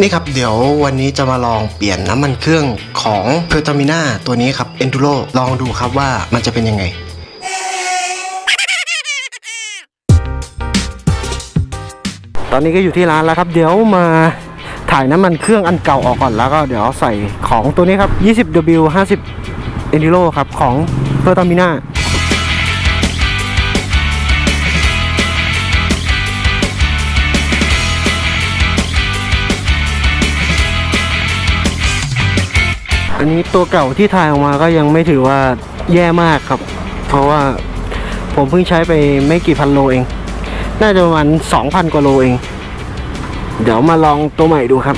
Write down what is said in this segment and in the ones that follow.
นี่ครับเดี๋ยววันนี้จะมาลองเปลี่ยนน้ำมันเครื่องของเพอร์ตามิน่าตัวนี้ครับ Enduro ลองดูครับว่ามันจะเป็นยังไงตอนนี้ก็อยู่ที่ร้านแล้วครับ เดี๋ยวมาถ่ายน้ำมันเครื่องอันเก่าออกก่อนแล้วก็เดี๋ยวใส่ของตัวนี้ครับ 20W 50 Enduro ครับของเพอร์ตามิน่า อันนี้ตัวเก่าที่ถ่ายออกมาก็ยังไม่ถือว่าแย่มากครับ เพราะว่าผมเพิ่งใช้ไปไม่กี่พันโลเอง น่าจะประมาณ2,000 กว่าโลเอง เดี๋ยวมาลองตัวใหม่ดูครับ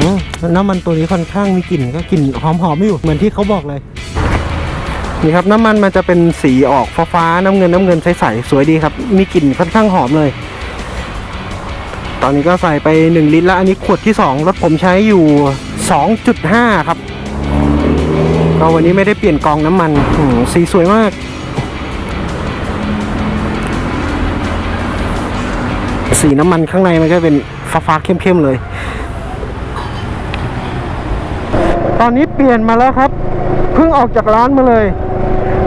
อืมน้ำมันตัวนี้ค่อนข้างมีกลิ่นก็กลิ่นหอมๆไม่อยู่เหมือนที่เขาบอกเลย นี่ครับน้ำมันมันจะเป็นสีออกฟ้าๆน้ำเงินน้ำเงินใสๆสวยดีครับ มีกลิ่นค่อนข้างหอมเลย ตอนนี้ก็ใส่ไป 1 ลิตรแล้วอันนี้ขวดที่ 2 รถผมใช้อยู่ 2.5 ครับก็วันนี้ไม่ได้เปลี่ยนกองน้ำมันสีสวยมาก สีน้ำมันข้างในมันก็เป็นฟ้าๆเข้มๆเลย ตอนนี้เปลี่ยนมาแล้วครับ เพิ่งออกจากร้านมาเลย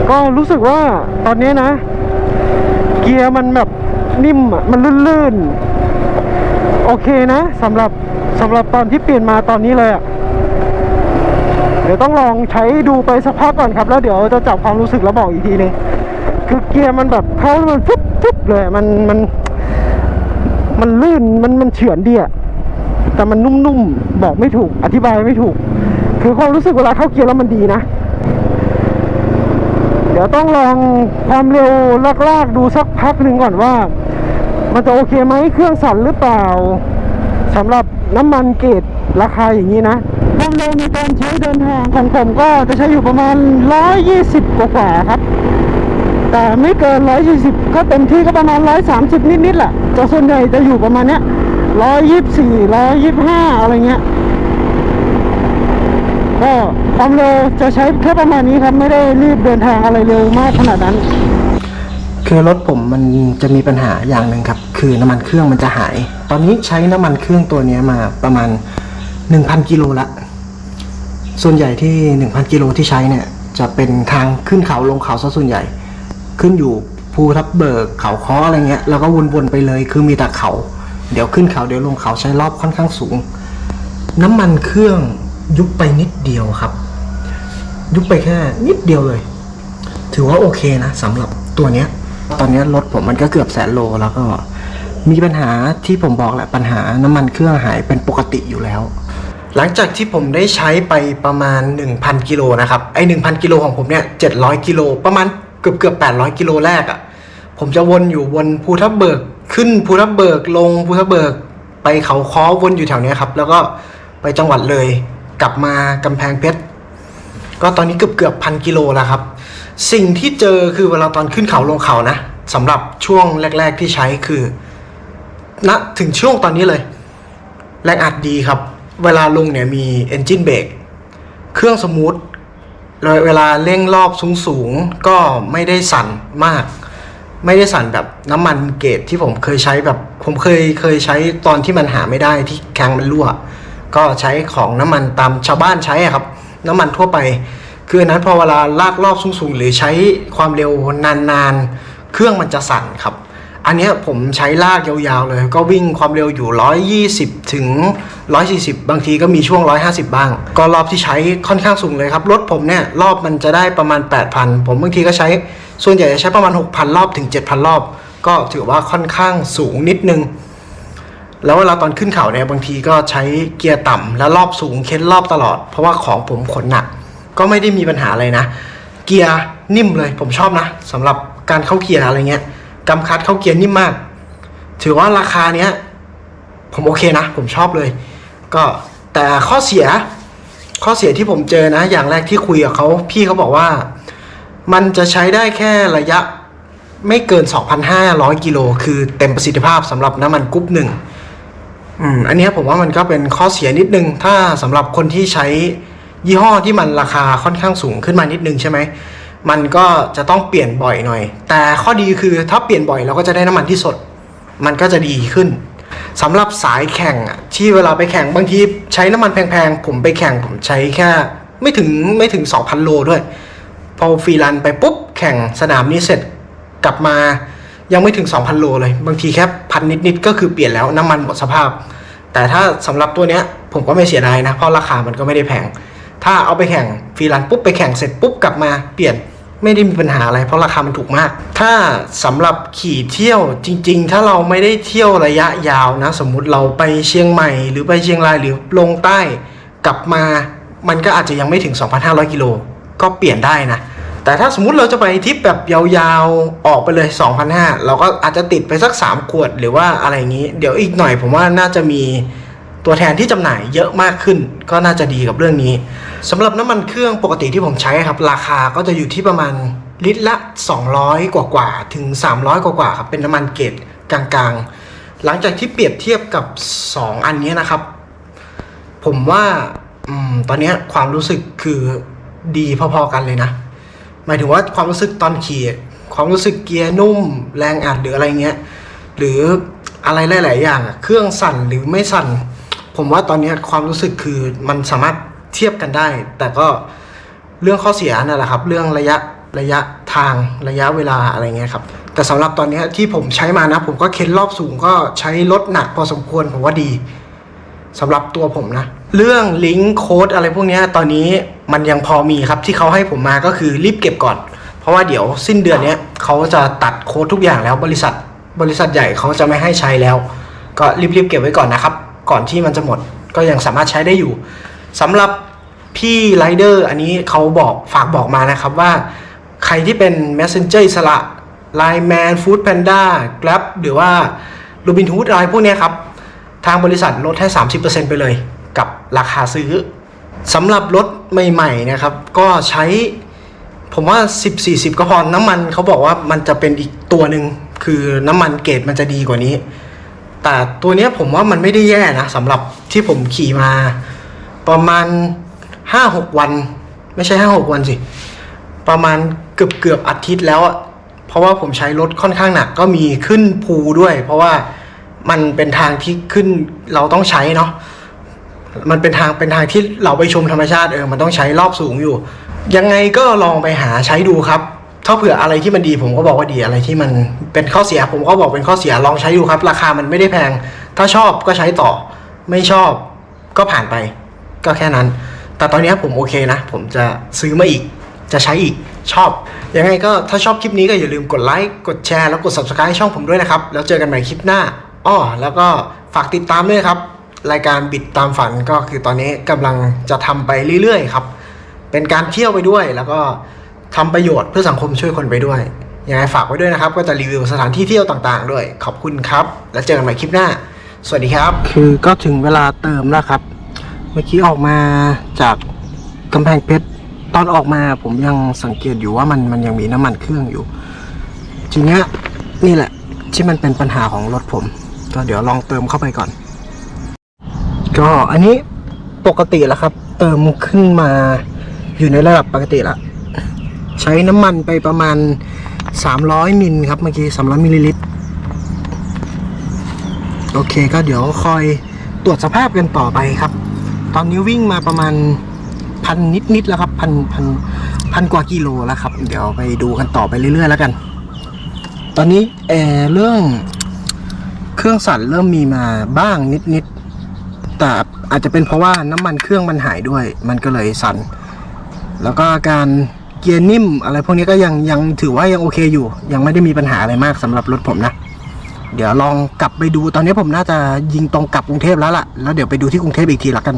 ก็รู้สึกว่าตอนนี้นะ เกียร์มันแบบนิ่มอะมันลื่นๆ โอเคนะสำหรับสำหรับตอนที่เปลี่ยนมาตอนนี้เลยอะเดี๋ยวต้องลองใช้ดูไปสักพักก่อนครับ แล้วเดี๋ยวจะจับความรู้สึกแล้วบอกอีกทีนึงคือเกียร์มันแบบเข้ามันฟุ๊บฟุ๊บเลยมันมันมันลื่นมันมันเฉือนดีอะแต่มันนุ่มๆบอกไม่ถูกอธิบายไม่ถูก คือความรู้สึกเวลาเข้าเกียร์แล้วมันดีนะ เดี๋ยวต้องลองความเร็วลากๆดูสักพักหนึ่งก่อนว่า มันจะโอเคไหมเครื่องสั่นหรือเปล่าสำหรับน้ำมันเกรดราคาอย่างนี้นะความเร็วในการใช้เดินทางของผมก็จะใช้อยู่ประมาณ 120 กว่าๆครับ แต่ไม่เกิน 140 ก็เต็มที่ก็ประมาณ 130 นิดๆแหละแต่ส่วนใหญ่จะอยู่ประมาณเนี้ย124 125 อะไรเงี้ยก็ความเร็วจะใช้แค่ประมาณนี้ครับ ไม่ได้รีบเดินทางอะไรเร็วมากขนาดนั้น คือรถผมมันจะมีปัญหาอย่างหนึ่งครับ คือน้ำมันเครื่องมันจะหาย ตอนนี้ใช้น้ำมันเครื่องตัวนี้มาประมาณ 1,000 กิโลละ ส่วนใหญ่ที่ 1,000 กิโลที่ใช้เนี่ย จะเป็นทางขึ้นเขาลงเขาซะส่วนใหญ่ ขึ้นอยู่ภูทับเบิกเขาค้ออะไรเงี้ย แล้วก็วนๆไปเลย คือมีแต่เขา เดี๋ยวขึ้นเขาเดี๋ยวลงเขาใช้รอบค่อนข้างสูง น้ำมันเครื่องยุบไปนิดเดียวครับ ยุบไปแค่นิดเดียวเลย ถือว่าโอเคนะสำหรับตัวเนี้ย ตอนนี้รถผมมันก็เกือบแสนโลแล้วก็มีปัญหาที่ผมบอกแหละปัญหาน้ำมันเครื่องหายเป็นปกติอยู่แล้ว หลังจากที่ผมได้ใช้ไปประมาณ 1,000 กิโลนะครับไอ้1,000 กิโลของผมเนี่ย700 กิโลประมาณเกือบเกือบ800 กิโลแรกอะ่ะผมจะวนอยู่วนภูทับเบิกขึ้นภูทับเบิกลงภูทับเบิก ไปเขาค้อวนอยู่แถวนี้ครับ แล้วก็ไปจังหวัดเลย กลับมากำแพงเพชรก็ตอนนี้เกือบเกือบพันกิโลแล้วครับ สิ่งที่เจอคือเวลาตอนขึ้นเขาลงเขานะสำหรับช่วงแรก ๆที่ใช้คือณถึงช่วงตอนนี้เลย แรงอัดดีครับ เวลาลงเนี่ยมี engine brake เครื่องสมูทเลยเวลาเร่งรอบสูงๆ ก็ไม่ได้สั่นมาก ไม่ได้สั่นแบบน้ำมันเกรดที่ผมเคยใช้แบบ ผมเคยเคยใช้ตอนที่มันหาไม่ได้ที่แคงมันรั่ว ก็ใช้ของน้ำมันตามชาวบ้านใช้ครับ น้ำมันทั่วไป คืออันนั้นพอเวลาลากรอบสูงๆ หรือใช้ความเร็วนานๆ เครื่องมันจะสั่นครับ อันนี้ผมใช้ลากยาวๆเลย ก็วิ่งความเร็วอยู่ 120 ถึง 140 บางทีก็มีช่วง 150 บ้าง ก็รอบที่ใช้ค่อนข้างสูงเลยครับ รถผมเนี่ยรอบมันจะได้ประมาณ 8,000 ผมบางทีก็ใช้ ส่วนใหญ่จะใช้ประมาณ 6,000 รอบถึง 7,000 รอบ ก็ถือว่าค่อนข้างสูงนิดนึงแล้วเวลาตอนขึ้นเขาเนี่ยบางทีก็ใช้เกียร์ต่ำแล้วรอบสูงเค้นรอบตลอด เพราะว่าของผมขนหนัก ก็ไม่ได้มีปัญหาอะไรนะ เกียร์นิ่มเลยผมชอบนะสำหรับการเข้าเกียร์อะไรเงี้ยกำคัดเข้าเกียร์นิ่มมาก ถือว่าราคาเนี้ยผมโอเคนะ ผมชอบเลย ก็แต่ข้อเสียข้อเสียที่ผมเจอนะ อย่างแรกที่คุยกับเขาพี่เขาบอกว่า มันจะใช้ได้แค่ระยะไม่เกิน 2,500 กิโล คือเต็มประสิทธิภาพสำหรับน้ำมันกรุ๊ปหนึ่ง อืม อันนี้ผมว่ามันก็เป็นข้อเสียนิดนึง ถ้าสำหรับคนที่ใช้ ยี่ห้อที่มันราคาค่อนข้างสูงขึ้นมานิดนึงใช่ไหมมันก็จะต้องเปลี่ยนบ่อยหน่อย แต่ข้อดีคือถ้าเปลี่ยนบ่อยเราก็จะได้น้ำมันที่สด มันก็จะดีขึ้นสำหรับสายแข่งอะที่เวลาไปแข่งบางทีใช้น้ำมันแพงๆผมไปแข่งผมใช้แค่ ไม่ถึงไม่ถึง 2,000 โลด้วย พอฟรีรันไปปุ๊บแข่งสนามนี้เสร็จกลับมายังไม่ถึง 2,000 โลเลย บางทีแค่พันนิดๆก็คือเปลี่ยนแล้วน้ำมันหมดสภาพ แต่ถ้าสำหรับตัวเนี้ยผมก็ไม่เสียดายนะเพราะราคามันก็ไม่ได้แพง ถ้าเอาไปแข่งฟรีรันปุ๊บไปแข่งเสร็จปุ๊บกลับมาเปลี่ยนไม่ได้มีปัญหาอะไรเพราะราคามันถูกมาก ถ้าสำหรับขี่เที่ยวจริง ๆ ถ้าเราไม่ได้เที่ยวระยะยาวนะ สมมุติเราไปเชียงใหม่ หรือไปเชียงรายหรือลงใต้กลับมา มันก็อาจจะยังไม่ถึง 2,500 กิโลก็เปลี่ยนได้นะ แต่ถ้าสมมติเราจะไปทริปแบบยาวๆออกไปเลย 2,500 เราก็อาจจะติดไปสัก 3 ขวดหรือว่าอะไรอย่างนี้ เดี๋ยวอีกหน่อยผมว่าน่าจะมี ตัวแทนที่จำหน่ายเยอะมากขึ้น ก็น่าจะดีกับเรื่องนี้สำหรับน้ำมันเครื่องปกติที่ผมใช้ครับ ราคาก็จะอยู่ที่ประมาณลิตรละ 200 กว่าๆถึง 300 กว่าๆครับเป็นน้ำมันเกรดกลางๆ หลังจากที่เปรียบเทียบกับ 2 อันนี้นะครับ ผมว่าอตอนนี้ความรู้สึกคือดีพอๆกันเลยนะ หมายถึงว่าความรู้สึกตอนขี่ความรู้สึกเกียร์นุ่ม แรงอัดหรืออะไรเงี้ย หรืออะไรหลาย ๆ อย่างเครื่องสั่นหรือไม่สั่น ผมว่าตอนนี้ความรู้สึกคือมันสามารถเทียบกันได้ แต่ก็เรื่องข้อเสียนั่นแหละครับ เรื่องระยะระยะทางระยะเวลาอะไรเงี้ยครับ แต่สำหรับตอนนี้ที่ผมใช้มานะ ผมก็เค้นรอบสูงก็ใช้รถหนักพอสมควรผมว่าดีสำหรับตัวผมนะ เรื่องลิงก์โค้ดอะไรพวกนี้ตอนนี้มันยังพอมีครับที่เขาให้ผมมาก็คือรีบเก็บก่อน เพราะว่าเดี๋ยวสิ้นเดือนนี้เขาจะตัดโค้ดทุกอย่างแล้วบริษัท บริษัทใหญ่เขาจะไม่ให้ใช้แล้ว ก็รีบๆเก็บไว้ก่อนนะครับ ก่อนที่มันจะหมดก็ยังสามารถใช้ได้อยู่สำหรับพี่ไรเดอร์อันนี้เขาบอกฝากบอกมานะครับว่าใครที่เป็น Messenger อิสระ Line Man Food Panda Grab หรือว่า Robin Hood อะไรพวกนี้ครับ ทางบริษัทลดให้ 30%ไปเลยกับราคาซื้อสำหรับรถใหม่ๆนะครับ ก็ใช้ผมว่า 10 40 ก็พอน้ำมันเขาบอกว่ามันจะเป็นอีกตัวหนึ่งคือน้ำมันเกรดมันจะดีกว่านี้ แต่ตัวเนี้ยผมว่ามันไม่ได้แย่นะสำหรับที่ผมขี่มา ประมาณ5-6วัน ไม่ใช่5-6วันสิ ประมาณเกือบเกือบอาทิตย์แล้วอะเพราะว่าผมใช้รถค่อนข้างหนักก็มีขึ้นภูด้วย เพราะว่ามันเป็นทางที่ขึ้นเราต้องใช้เนาะมันเป็นทางเป็นทางที่เราไปชมธรรมชาติเออมันต้องใช้รอบสูงอยู่ ยังไงก็ลองไปหาใช้ดูครับ ถ้าเผื่ออะไรที่มันดีผมก็บอกว่าดีอะไรที่มันเป็นข้อเสีย ผมก็บอกเป็นข้อเสียลองใช้ดูครับ ราคามันไม่ได้แพง ถ้าชอบก็ใช้ต่อ ไม่ชอบก็ผ่านไป ก็แค่นั้น แต่ตอนนี้ผมโอเคนะ ผมจะซื้อมาอีก จะใช้อีกชอบ ยังไงก็ถ้าชอบคลิปนี้ก็อย่าลืมกดไลค์กดแชร์แล้วกด subscribe ให้ช่องผมด้วยนะครับ แล้วเจอกันใหม่คลิปหน้าอ้อแล้วก็ฝากติดตามด้วยครับ รายการบิดตามฝันก็คือตอนนี้กำลังจะทำไปเรื่อยๆครับ เป็นการเที่ยวไปด้วยแล้วก็ ทำประโยชน์เพื่อสังคมช่วยคนไปด้วย ยังไงฝากไว้ด้วยนะครับ ก็จะรีวิวสถานที่เที่ยวต่างๆ ด้วย ขอบคุณครับ แล้วเจอกันใหม่คลิปหน้า สวัสดีครับ คือก็ถึงเวลาเติมแล้วครับ เมื่อกี้ออกมาจากกำแพงเพชร ตอนออกมาผมยังสังเกตอยู่ว่ามันมันยังมีน้ำมันเครื่องอยู่ ทีเนี้ยนี่แหละที่มันเป็นปัญหาของรถผม ก็เดี๋ยวลองเติมเข้าไปก่อน ก็อันนี้ปกติแล้วครับ เติมขึ้นมาอยู่ในระดับปกติละ ใช้น้ำมันไปประมาณ 300 มิลครับเมื่อกี้ 300 มิลลิลิตร โอเคก็เดี๋ยวคอยตรวจสภาพกันต่อไปครับ ตอนนี้วิ่งมาประมาณพันนิดๆแล้วครับพันพันพันกว่ากิโลแล้วครับ เดี๋ยวไปดูกันต่อไปเรื่อยๆแล้วกัน ตอนนี้เออเรื่องเครื่องสั่นเริ่มมีมาบ้างนิดๆแต่อาจจะเป็นเพราะว่าน้ำมันเครื่องมันหายด้วย มันก็เลยสั่นแล้วก็การ เกียร์นิ่มอะไรพวกนี้ก็ยังยังถือว่ายังโอเคอยู่ ยังไม่ได้มีปัญหาอะไรมากสำหรับรถผมนะ เดี๋ยวลองกลับไปดูตอนนี้ผมน่าจะยิงตรงกลับกรุงเทพแล้วล่ะ แล้วเดี๋ยวไปดูที่กรุงเทพอีกทีละกัน